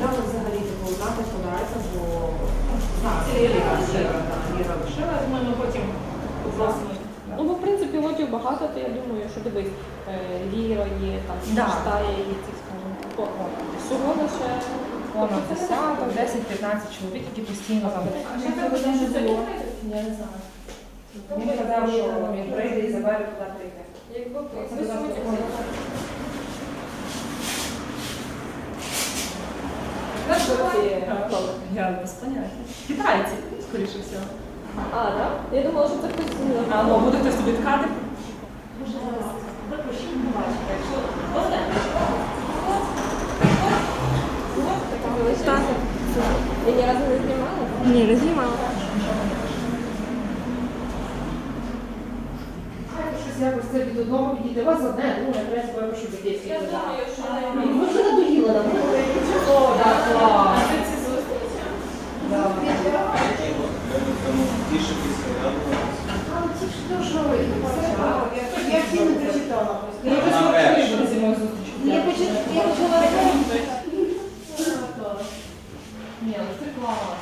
де взагалі таку знати подаються, бо це Іра лишила з мене потім, власне. Ну, бо в принципі лотів багато, то я думаю, що дивись, е, Ліра є, там Да. Штає є ці скажімо. Всього лише Воно 10-15 чоловік, які постійно там. Він казав, що він прийде і забере туди прийде. Якби Я без поняття. Китайці, скоріше всього. А, так? Я думала, що це хтось з А ну, буде хтось тобі ткати? величезна. Я ні разу не знімала. Ні, не знімала. Якось це від одного відійде. У вас одне, ну, не треба щоб десь. Я думаю, що Ну, Але ті ж то, що я всі не прочитала. Я почала Ні, ну це класно.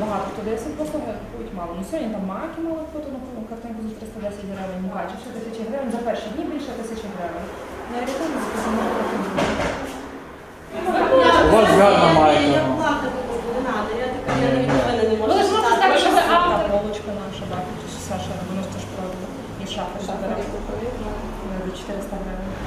Багато хто десь просто купують мало. Ну сьогодні там маки мали фото на картинку за 310 гривень, бачиш, що тисячі гривень, за перші дні більше тисячі гривень. На рятунку записано. У вас гарна майка. Саша, воно ж теж правда. І шафа ще бере 400 гривень.